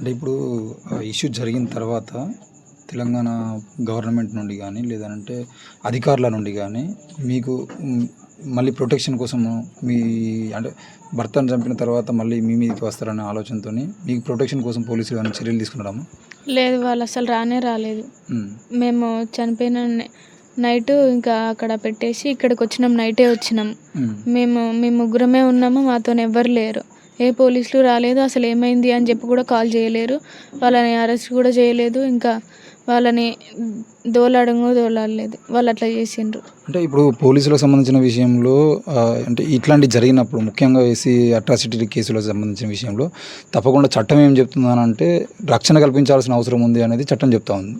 అంటే ఇప్పుడు ఇష్యూ జరిగిన తర్వాత తెలంగాణ గవర్నమెంట్ నుండి కానీ లేదంటే అధికారుల నుండి కానీ మీకు మళ్ళీ ప్రొటెక్షన్ కోసము మీ అంటే భర్తను చంపిన తర్వాత మళ్ళీ మీ మీదకి వస్తారనే ఆలోచనతో మీకు ప్రొటెక్షన్ కోసం పోలీసులు ఏమైనా చర్యలు తీసుకున్నాము లేదు వాళ్ళు అసలు రానే రాలేదు. మేము చనిపోయిన నైట్ ఇంకా అక్కడ పెట్టేసి ఇక్కడికి వచ్చినాం నైటే వచ్చినాం. మేము మేము ముగ్గురమే ఉన్నాము మాతో ఎవ్వరు లేరు. ఏ పోలీసులు రాలేదు అసలు ఏమైంది అని చెప్పి కూడా కాల్ చేయలేరు. వాళ్ళని అరెస్ట్ కూడా చేయలేదు ఇంకా వాళ్ళని దోలాడంగా దోలాడలేదు. వాళ్ళు అట్లా చేసిండ్రు. అంటే ఇప్పుడు పోలీసులకు సంబంధించిన విషయంలో అంటే ఇట్లాంటి జరిగినప్పుడు ముఖ్యంగా వేసి అట్రాసిటీ కేసులకు సంబంధించిన విషయంలో తప్పకుండా చట్టం ఏం చెప్తుందని అంటే రక్షణ కల్పించాల్సిన అవసరం ఉంది అనేది చట్టం చెప్తా ఉంది.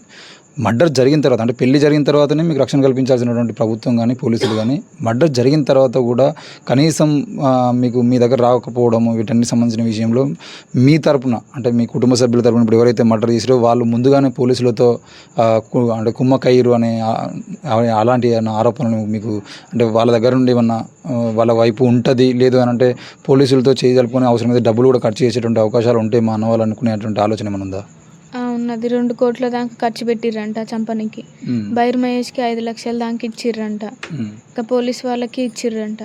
మర్డర్ జరిగిన తర్వాత అంటే పెళ్ళి జరిగిన తర్వాతనే మీకు రక్షణ కల్పించాల్సినటువంటి ప్రభుత్వం కానీ పోలీసులు కానీ మర్డర్ జరిగిన తర్వాత కూడా కనీసం మీకు మీ దగ్గర రాకపోవడం వీటన్ని సంబంధించిన విషయంలో మీ తరపున అంటే మీ కుటుంబ సభ్యుల తరపున ఇప్పుడు ఎవరైతే మర్డర్ చేసారో వాళ్ళు ముందుగానే పోలీసులతో కు- అంటే కుమ్మకయ్యరు అనే అలాంటి ఆరోపణలు మీకు అంటే వాళ్ళ దగ్గర నుండి ఏమన్నా వాళ్ళ వైపు ఉంటుంది లేదు అని అంటే పోలీసులతో చేయజలుపుకునే అవసరం అయితే డబ్బులు కూడా ఖర్చు చేసేటువంటి అవకాశాలు ఉంటే మా అన్న అనుకునేటువంటి ఆలోచన ఏమైనా ఉందా? ఉన్నది రెండు కోట్ల దాకా ఖర్చు పెట్టిర్రంట చంపనికి. బైర్ మహేష్కి ఐదు లక్షల దాకా ఇచ్చిర్రంట. ఇంకా పోలీస్ వాళ్ళకి ఇచ్చిర్రంట.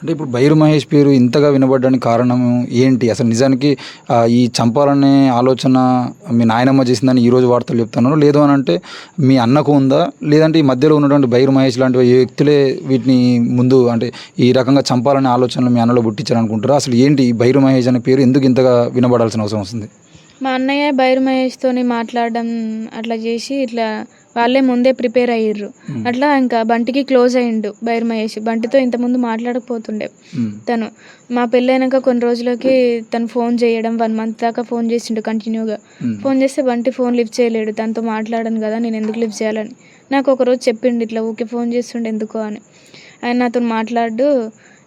అంటే ఇప్పుడు బైరు మహేష్ పేరు ఇంతగా వినబడడానికి కారణం ఏంటి? అసలు నిజానికి ఈ చంపాలనే ఆలోచన మీ నాయనమ్మ చేసిందని ఈ రోజు వార్తలు చెప్తున్నారు. లేదు అని అంటే మీ అన్నకు ఉందా? లేదంటే ఈ మధ్యలో ఉన్నటువంటి బైరు మహేష్ లాంటి వ్యక్తులే వీటిని ముందు అంటే ఈ రకంగా చంపాలనే ఆలోచనలు మీ అన్నలో పుట్టించారు అనుకుంటారా అసలు ఏంటి ఈ బైరు మహేష్ అనే పేరు ఎందుకు ఇంతగా వినబడాల్సిన అవసరం వస్తుంది? మా అన్నయ్య బైర్ మహేష్తోని మాట్లాడడం అట్లా చేసి ఇట్లా వాళ్ళే ముందే ప్రిపేర్ అయ్యిర్రు. అట్లా ఇంకా బంటికి క్లోజ్ అయ్యిండు బైర్ మహేష్. బంటితో ఇంతకుముందు మాట్లాడకపోతుండే. తను. మా పెళ్ళైనాక కొన్ని రోజులకి తను ఫోన్ చేయడం వన్ మంత్ దాకా ఫోన్ చేసిండు కంటిన్యూగా. ఫోన్ చేస్తే బంటి ఫోన్ లిఫ్ట్ చేయలేడు. తనతో మాట్లాడను కదా నేను ఎందుకు లిఫ్ట్ చేయాలని. నాకు ఒకరోజు చెప్పిండు ఇట్లా ఊకే ఫోన్ చేస్తుండే ఎందుకో అని. ఆయన నాతో మాట్లాడు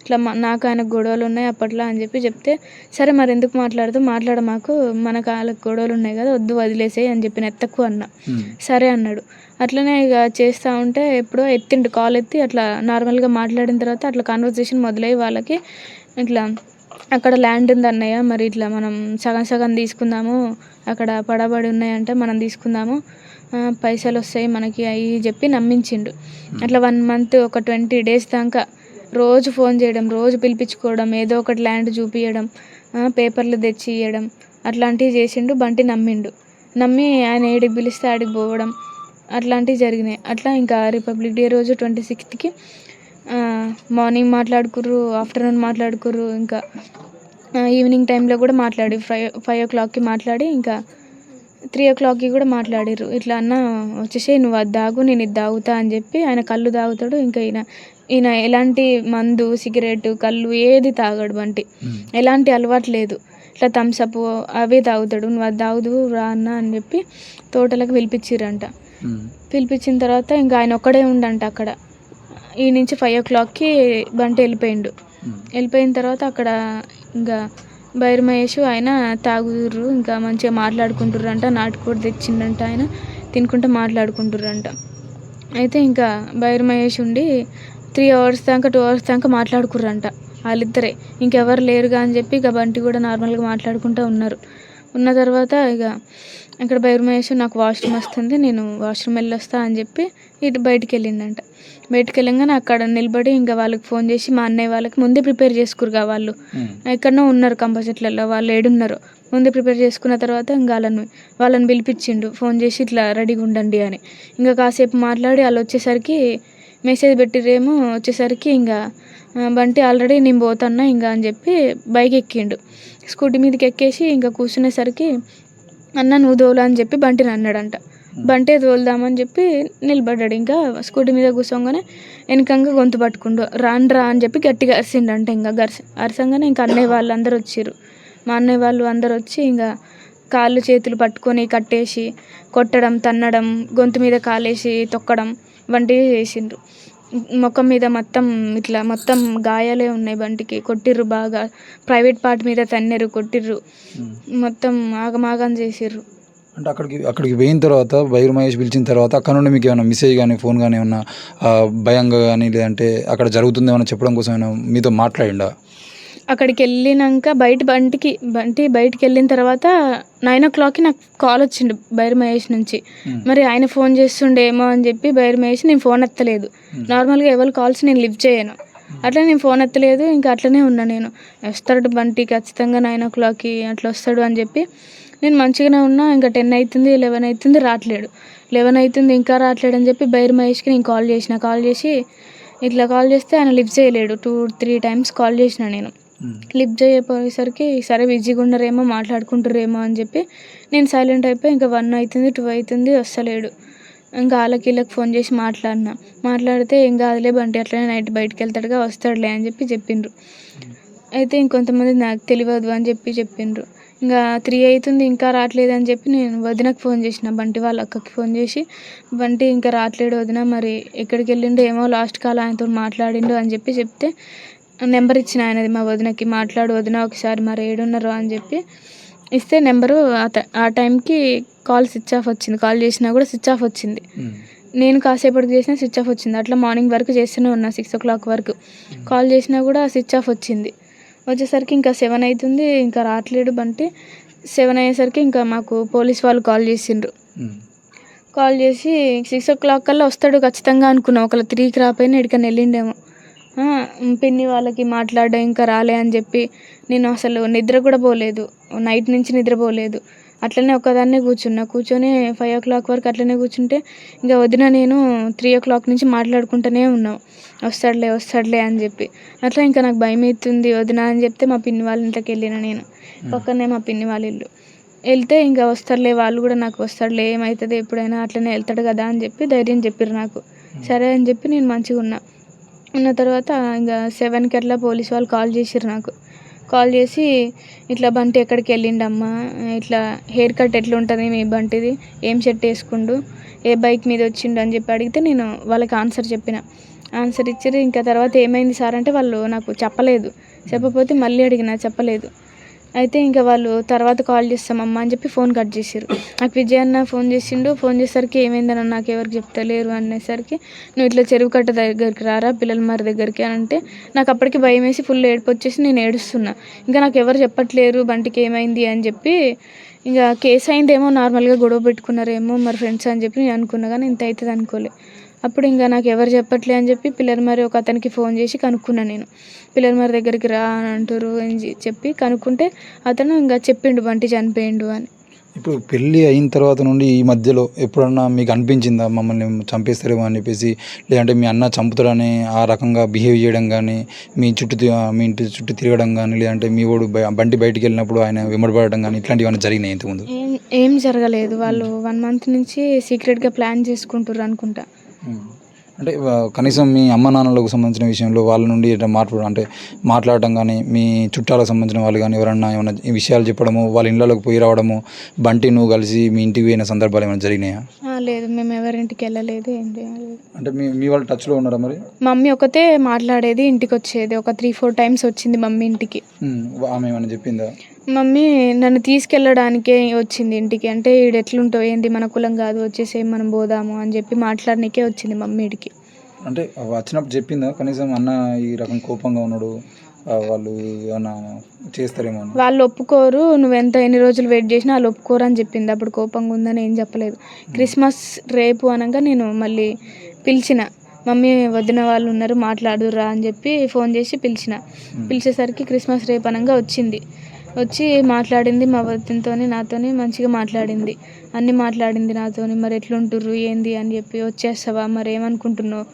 ఇట్లా మా- నాకు ఆయన గొడవలు ఉన్నాయి అప్పట్లో అని చెప్పి చెప్తే సరే మరి ఎందుకు మాట్లాడుతూ మాట్లాడ మాకు మనకు వాళ్ళకి గొడవలు ఉన్నాయి కదా వద్దు వదిలేసేయి అని చెప్పి ఎత్తకు అన్న. సరే అన్నాడు. అట్లనే ఇక చేస్తూ ఉంటే ఎప్పుడో ఎత్తిండు కాల్ ఎత్తి అట్లా నార్మల్గా మాట్లాడిన తర్వాత అట్లా కాన్వర్జేషన్ మొదలయ్యి వాళ్ళకి ఇట్లా అక్కడ ల్యాండ్ ఉంది అన్నయ్య మరి ఇట్లా మనం సగం సగం తీసుకుందాము అక్కడ పడబడి ఉన్నాయంటే మనం తీసుకుందాము పైసలు వస్తాయి మనకి అవి చెప్పి నమ్మించిండు. అట్లా వన్ మంత్ ఒక ట్వంటీ డేస్ దాకా రోజు ఫోన్ చేయడం రోజు పిలిపించుకోవడం ఏదో ఒకటి ల్యాండ్ చూపించడం పేపర్లు తెచ్చి ఇవ్వడం అట్లాంటివి చేసిండు బంటి నమ్మిండు. నమ్మి ఆయన ఏడికి పిలిస్తే ఆడికి పోవడం అట్లాంటివి జరిగినాయి. అట్లా ఇంకా రిపబ్లిక్ డే రోజు ట్వంటీ సిక్స్త్కి మార్నింగ్ మాట్లాడుకుర్రు ఆఫ్టర్నూన్ మాట్లాడుకుర్రు ఇంకా ఈవినింగ్ టైంలో కూడా మాట్లాడి ఫైవ్ ఫైవ్ ఓ క్లాక్కి మాట్లాడి ఇంకా త్రీ ఓ క్లాక్కి కూడా మాట్లాడారు ఇట్లా అన్న వచ్చేసి నువ్వు అది దాగు నేను ఇది దాగుతా అని చెప్పి ఆయన కళ్ళు తాగుతాడు ఇంకా ఈయన ఈయన ఎలాంటి మందు సిగరెట్ కళ్ళు ఏది తాగడు వంటి ఎలాంటి అలవాటు లేదు. ఇట్లా థమ్సప్ అవే తాగుతాడు. నువ్వు అది తాగుదు రా అన్న అని చెప్పి తోటలకు పిలిపించిర్రంట పిలిపించిన తర్వాత ఇంకా ఆయన ఒక్కడే ఉండంట అక్కడ. ఈ నుంచి ఫైవ్ ఓ క్లాక్కి బంటి వెళ్ళిపోయిండు. వెళ్ళిపోయిన తర్వాత అక్కడ ఇంకా బైర్మహేష్ ఆయన తాగుతుర్రు ఇంకా మంచిగా మాట్లాడుకుంటుర్రంట నాటుకోడి తెచ్చిండంట ఆయన తినుకుంటూ మాట్లాడుకుంటుర్రంట. అయితే ఇంకా బైర్మహేష్ ఉండి త్రీ అవర్స్ దాకా టూ అవర్స్ దాకా మాట్లాడుకుర్రంట. వాళ్ళిద్దరే. ఇంకెవరు లేరుగా అని చెప్పి ఇక బంటి కూడా నార్మల్గా మాట్లాడుకుంటూ ఉన్నారు. ఉన్న తర్వాత ఇక ఇక్కడ బైర్ మహేష్ నాకు వాష్రూమ్ వస్తుంది నేను వాష్రూమ్ వెళ్ళొస్తా అని చెప్పి ఇటు బయటికి వెళ్ళిండంట బయటికి వెళ్ళంగానే అక్కడ నిలబడి ఇంకా వాళ్ళకి ఫోన్ చేసి మా అన్నయ్య వాళ్ళకి ముందే ప్రిపేర్ చేసుకురుగా వాళ్ళు. ఎక్కడనో ఉన్నారు కంప చెట్లలో వాళ్ళు ఏడున్నారు. ముందే ప్రిపేర్ చేసుకున్న తర్వాత ఇంకా వాళ్ళని వాళ్ళని పిలిపించిండు. ఫోన్ చేసి ఇట్లా రెడీగా ఉండండి అని. ఇంకా కాసేపు మాట్లాడి వాళ్ళు వచ్చేసరికి మెసేజ్ పెట్టిరేమో వచ్చేసరికి ఇంకా బంటి ఆల్రెడీ నేను పోతున్నా ఇంకా అని చెప్పి బైక్ ఎక్కిండు. స్కూటీ మీదకి ఎక్కేసి ఇంకా కూర్చునేసరికి అన్న నువ్వు దోలా అని చెప్పి బంటిని అన్నాడంట బంటే తోలుదామని చెప్పి నిలబడ్డాడు. ఇంకా స్కూటీ మీద కూర్చోగానే వెనకంగా గొంతు పట్టుకుండు. రానురా అని చెప్పి గట్టిగా అరిసిండంట ఇంకా గరిస అరసంగానే ఇంకా అన్నయ్య వాళ్ళు అందరు వచ్చారు మా అన్నయ్య వాళ్ళు అందరు వచ్చి ఇంకా కాళ్ళు చేతులు పట్టుకొని కట్టేసి కొట్టడం తన్నడం గొంతు మీద కాలేసి తొక్కడం వంటివి చేసిండ్రు ముఖం మీద మొత్తం ఇట్లా మొత్తం గాయాలే ఉన్నాయి బంటికి కొట్టిర్రు బాగా. ప్రైవేట్ పార్ట్ మీద తన్నెరు కొట్టిర్రు. మొత్తం ఆగమాగం చేసిర్రు. అంటే అక్కడికి అక్కడికి పోయిన తర్వాత బైరు మహేష్ పిలిచిన తర్వాత అక్కడ నుండి మీకు ఏమైనా మెసేజ్ కానీ ఫోన్ కానీ ఏమన్నా భయంగా కానీ లేదంటే అక్కడ జరుగుతుంది ఏమైనా చెప్పడం కోసం ఏమైనా మీతో మాట్లాడిండా? అక్కడికి వెళ్ళినాక బయట బంటికి బంటి బయటికి వెళ్ళిన తర్వాత నైన్ ఓ క్లాక్కి నాకు కాల్ వచ్చిండు బైర్ మహేష్ నుంచి. మరి ఆయన ఫోన్ చేస్తుండేమో అని చెప్పి బైర్ మహేష్ నేను ఫోన్ ఎత్తలేదు. నార్మల్గా ఎవరి కాల్స్ నేను లిఫ్ట్ చేయను. అట్లా నేను ఫోన్ ఎత్తలేదు ఇంకా అట్లనే ఉన్నా నేను. వస్తాడు బంటి ఖచ్చితంగా నైన్ ఓ క్లాక్కి అట్లా వస్తాడు అని చెప్పి నేను మంచిగానే ఉన్నా ఇంకా టెన్ అవుతుంది లెవెన్ అవుతుంది రావట్లేడు. లెవెన్ అవుతుంది ఇంకా రావట్లేడు అని చెప్పి బైర్ మహేష్కి నేను కాల్ చేసిన. కాల్ చేసి ఇట్లా కాల్ చేస్తే ఆయన లిఫ్ట్ చేయలేడు. టూ త్రీ టైమ్స్ కాల్ చేసిన నేను. లిఫ్ట్ చేయకపోయేసరికి సరే బిజీగా ఉన్నారేమో మాట్లాడుకుంటారేమో అని చెప్పి నేను సైలెంట్ అయిపోయి ఇంకా వన్ అవుతుంది టూ అవుతుంది వస్తలేడు. ఇంకా వాళ్ళకి వీళ్ళకి ఫోన్ చేసి మాట్లాడినా. మాట్లాడితే ఏం కాదులే బంటి అట్లనే నైట్ బయటికి వెళ్తాడుగా వస్తాడులే అని చెప్పి చెప్పిండ్రు. అయితే ఇంకొంతమంది నాకు తెలియదు అని చెప్పి చెప్పిండ్రు. ఇంకా త్రీ అవుతుంది ఇంకా రావట్లేదు అని చెప్పి నేను వదినకు ఫోన్ చేసిన బంటి వాళ్ళ అక్కకి ఫోన్ చేసి బంటి ఇంకా రావట్లేడు వదిన మరి ఎక్కడికి వెళ్ళిండో ఏమో లాస్ట్ కాల్ ఆయనతో మాట్లాడిండు అని చెప్పి చెప్తే నెంబర్ ఇచ్చిన ఆయనది మా వదినకి మాట్లాడు వదిన ఒకసారి మరి ఏడున్నారు అని చెప్పి ఇస్తే నెంబరు ఆ ట- ఆ టైంకి కాల్ స్విచ్ ఆఫ్ వచ్చింది. కాల్ చేసినా కూడా స్విచ్ ఆఫ్ వచ్చింది. నేను కాసేపటికి చేసినా స్విచ్ ఆఫ్ వచ్చింది. అట్లా మార్నింగ్ వరకు చేస్తూనే ఉన్నా సిక్స్ ఓ క్లాక్ వరకు. కాల్ చేసినా కూడా స్విచ్ ఆఫ్ వచ్చింది. వచ్చేసరికి ఇంకా సెవెన్ అవుతుంది ఇంకా రావట్లేడు బంటి. సెవెన్ అయ్యేసరికి ఇంకా మాకు పోలీస్ వాళ్ళు కాల్ చేసిండ్రు. కాల్ చేసి సిక్స్ ఓ క్లాక్ కల్లా వస్తాడు ఖచ్చితంగా అనుకున్నాం. ఒకవేళ త్రీకి రాపోయినా ఎక్కడికైనా వెళ్ళిండేమో. పిన్ని వాళ్ళకి మాట్లాడ ఇంకా రాలే అని చెప్పి నేను అసలు నిద్ర కూడా పోలేదు. నైట్ నుంచి నిద్రపోలేదు అట్లనే ఒక్కదాన్నే కూర్చున్నా. కూర్చొని ఫైవ్ ఓ క్లాక్ వరకు అట్లనే కూర్చుంటే ఇంకా వదిన నేను త్రీ ఓ క్లాక్ నుంచి మాట్లాడుకుంటూనే ఉన్నాం. వస్తాడులే వస్తాడులే అని చెప్పి. అట్లా ఇంకా నాకు భయం అవుతుంది వదిన అని చెప్తే మా పిన్ని వాళ్ళ ఇంట్లోకి వెళ్ళిన నేను. పక్కనే మా పిన్ని వాళ్ళ ఇల్లు. వెళ్తే ఇంకా వస్తాడులే వాళ్ళు కూడా నాకు వస్తాడులే ఏమవుతుంది ఎప్పుడైనా అట్లనే వెళ్తాడు కదా అని చెప్పి ధైర్యం చెప్పారు నాకు. సరే అని చెప్పి నేను మంచిగా ఉన్నా. ఉన్న తర్వాత ఇంకా సెవెన్కి అట్లా పోలీస్ వాళ్ళు కాల్ చేసిర్రు నాకు. కాల్ చేసి ఇట్లా బంటి ఎక్కడికి వెళ్ళిండమ్మా? ఇట్లా హెయిర్ కట్ ఎట్లా ఉంటుంది మీ బంటిది ఏం షర్ట్ వేసుకుండు? ఏ బైక్ మీద వచ్చిండు? అని చెప్పి అడిగితే నేను వాళ్ళకి ఆన్సర్ చెప్పిన. ఆన్సర్ ఇచ్చారు ఇంకా తర్వాత ఏమైంది సార్ అంటే వాళ్ళు నాకు చెప్పలేదు. చెప్పకపోతే మళ్ళీ అడిగిన చెప్పలేదు. అయితే ఇంకా వాళ్ళు తర్వాత కాల్ చేస్తామమ్మా అని చెప్పి ఫోన్ కట్ చేసారు నాకు విజయ్ అన్న ఫోన్ చేసిండు. ఫోన్ చేసేసరికి ఏమైందని నాకు ఎవరికి చెప్తలేరు అనేసరికి నువ్వు ఇట్లా చెరువు కట్ట దగ్గరికి రారా పిల్లల మరి దగ్గరికి అని అంటే నాకు అప్పటికి భయం వేసి ఫుల్ ఏడుపు వచ్చేసి నేను ఏడుస్తున్నా. ఇంకా నాకు ఎవరు చెప్పట్లేరు బంటికి ఏమైంది అని చెప్పి ఇంకా కేసు అయిందేమో నార్మల్గా గొడవ పెట్టుకున్నారేమో మరి ఫ్రెండ్స్ అని చెప్పి నేను అనుకున్నా కానీ ఇంత అవుతుంది అనుకోలే. అప్పుడు ఇంకా నాకు ఎవరు చెప్పట్లే అని చెప్పి పిల్లల మరి ఒక అతనికి ఫోన్ చేసి కనుక్కున్నా నేను. పిల్లల మరి దగ్గరికి రా అని అంటారు అని చెప్పి కనుక్కుంటే అతను ఇంకా చెప్పిండు బంటి చనిపోయిండు అని. ఇప్పుడు పెళ్ళి అయిన తర్వాత నుండి ఈ మధ్యలో ఎప్పుడన్నా మీకు అనిపించిందా? మమ్మల్ని చంపేస్తారేమో అని చెప్పేసి లేదంటే మీ అన్న చంపుతాడని ఆ రకంగా బిహేవ్ చేయడం కానీ మీ చుట్టూ మీ ఇంటి చుట్టూ తిరగడం కానీ లేదంటే మీ వాడు బయ- బండి బయటికి వెళ్ళినప్పుడు ఆయన వెంబడపడడం కానీ ఇట్లాంటివి ఏమైనా జరిగినాయి ఇంతకుముందు? ఏం ఏం జరగలేదు. వాళ్ళు వన్ మంత్ నుంచి సీక్రెట్గా ప్లాన్ చేసుకుంటారు అనుకుంటా. అంటే కనీసం మీ అమ్మ నాన్నలకు సంబంధించిన విషయంలో వాళ్ళ నుండి మార్పు అంటే మాట్లాడటం కానీ మీ చుట్టాలకు సంబంధించిన వాళ్ళు కానీ ఎవరన్నా ఏమైనా ఈ విషయాలు చెప్పడము వాళ్ళ ఇళ్ళలోకి పోయి రావడము బంటి నువ్వు కలిసి మీ ఇంటికి పోయిన సందర్భాలు ఏమైనా జరిగినాయా? లేదు. మేము ఎవరింటికి వెళ్ళలేదు ఏం చేయలేదు అంటే మీ మీ వాళ్ళు టచ్లో ఉన్నారా మరి? మమ్మీ ఒకతే మాట్లాడేది ఇంటికి వచ్చేది ఒక త్రీ ఫోర్ టైమ్స్ వచ్చింది మమ్మీ ఇంటికి. ఆమె ఏమైనా చెప్పిందా? మమ్మీ నన్ను తీసుకెళ్ళడానికే వచ్చింది ఇంటికి. అంటే ఈడు ఎట్లుంటావు? ఏంది? మన కులం కాదు. వచ్చేసి మనం పోదాము అని చెప్పి మాట్లాడనికే వచ్చింది మమ్మీ ఇడికి అంటే వచ్చినప్పుడు చెప్పిందా? కనీసం అన్న ఈ రకం కోపంగా ఉన్నాడు వాళ్ళు ఏమైనా చేస్తారేమో వాళ్ళు ఒప్పుకోరు. నువ్వు ఎంత ఎన్ని రోజులు వెయిట్ చేసినా వాళ్ళు ఒప్పుకోరు అని చెప్పింది. అప్పుడు కోపంగా ఉందని ఏం చెప్పలేదు. క్రిస్మస్ రేపు అనగా నేను మళ్ళీ పిలిచిన. మమ్మీ వదిన వాళ్ళు ఉన్నారు మాట్లాడురా అని చెప్పి ఫోన్ చేసి పిలిచిన. పిలిచేసరికి క్రిస్మస్ రేపు అనగా వచ్చింది. వచ్చి మాట్లాడింది మా వదినతోని నాతోని మంచిగా మాట్లాడింది. అన్నీ మాట్లాడింది నాతోని. మరి ఎట్లుంటుర్రు? ఏంది? అని చెప్పి వచ్చేస్తావా? మరి ఏమనుకుంటున్నావు?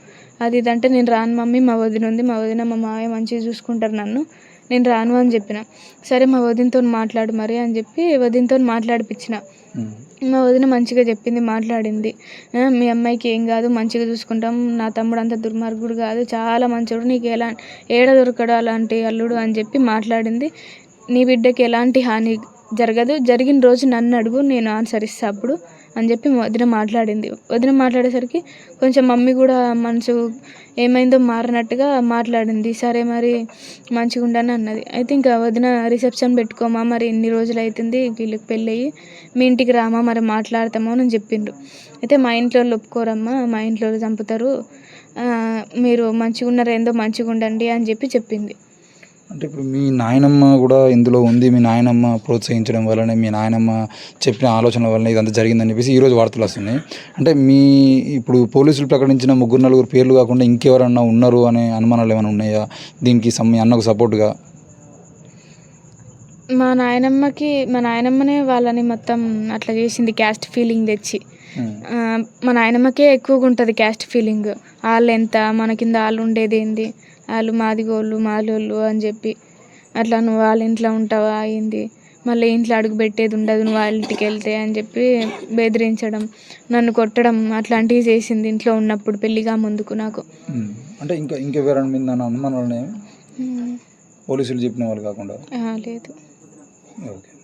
అది ఇదంటే నేను రాను మమ్మీ మా వదిన ఉంది. మా వదిన మా మావయ్య మంచిగా చూసుకుంటారు నన్ను. నేను రాను అని చెప్పిన. సరే మా వదినతో మాట్లాడు మరి అని చెప్పి వదినతో మాట్లాడిపించిన మా వదిన మంచిగా చెప్పింది మాట్లాడింది. "ఆ, మీ అమ్మాయికి ఏం కాదు మంచిగా చూసుకుంటాం. నా తమ్ముడు అంత దుర్మార్గుడు కాదు. చాలా మంచోడు. నీకు ఎలా ఏడ దొరకడు అలాంటి అల్లుడు అని చెప్పి మాట్లాడింది. నీ బిడ్డకి ఎలాంటి హాని జరగదు. జరిగిన రోజు నన్ను అడుగు నేను ఆన్సర్ ఇస్తా అప్పుడు అని చెప్పి వదిన మాట్లాడింది. వదిన మాట్లాడేసరికి కొంచెం మమ్మీ కూడా మనసు ఏమైందో మారినట్టుగా మాట్లాడింది. సరే మరి మంచిగా ఉండని అన్నది. అయితే ఇంకా వదిన రిసెప్షన్ పెట్టుకోమా మరి ఎన్ని రోజులు అవుతుంది వీళ్ళకి పెళ్ళి అయ్యి మీ ఇంటికి రామా మరి మాట్లాడతామో అని చెప్పిండ్రు అయితే మా ఇంట్లో వాళ్ళు ఒప్పుకోరమ్మా మా ఇంట్లో వాళ్ళు చంపుతారు. మీరు మంచిగా ఉన్నారేందో మంచిగా ఉండండి అని చెప్పి చెప్పింది. అంటే ఇప్పుడు మీ నాయనమ్మ కూడా ఇందులో ఉంది మీ నాయనమ్మ ప్రోత్సహించడం వల్లనే మీ నాయనమ్మ చెప్పిన ఆలోచనల వల్లనే ఇదంతా జరిగిందని చెప్పేసి ఈరోజు వార్తలు వస్తున్నాయి. అంటే మీ ఇప్పుడు పోలీసులు ప్రకటించిన ముగ్గురు నలుగురు పేర్లు కాకుండా ఇంకెవరన్నా ఉన్నారు అనే అనుమానాలు ఏమైనా ఉన్నాయా? దీనికి మీ అన్నకు సపోర్ట్గా? మా నాయనమ్మకి మా నాయనమ్మనే వాళ్ళని మొత్తం అట్లా చేసింది క్యాస్ట్ ఫీలింగ్ తెచ్చి. మా నాయనమ్మకే ఎక్కువగా ఉంటుంది క్యాస్ట్ ఫీలింగ్. వాళ్ళు ఎంత మన కింద వాళ్ళు ఉండేది ఏంది? వాళ్ళు మాదిగోళ్ళు మాలోళ్ళు అని చెప్పి అట్లా నువ్వు వాళ్ళ ఇంట్లో ఉంటావా? ఏంది మళ్ళీ ఇంట్లో అడుగు పెట్టేది ఉండదు నువ్వు వాళ్ళ ఇంటికి వెళ్తే అని చెప్పి బెదిరించడం నన్ను కొట్టడం అట్లాంటివి చేసింది ఇంట్లో ఉన్నప్పుడు పెళ్ళిగా ముందుకు నాకు. అంటే ఇంకా ఇంకెవరైనా మీద అనుమానాలు పోలీసులు చెప్పిన వాళ్ళు కాకుండా? లేదు. ఓకే.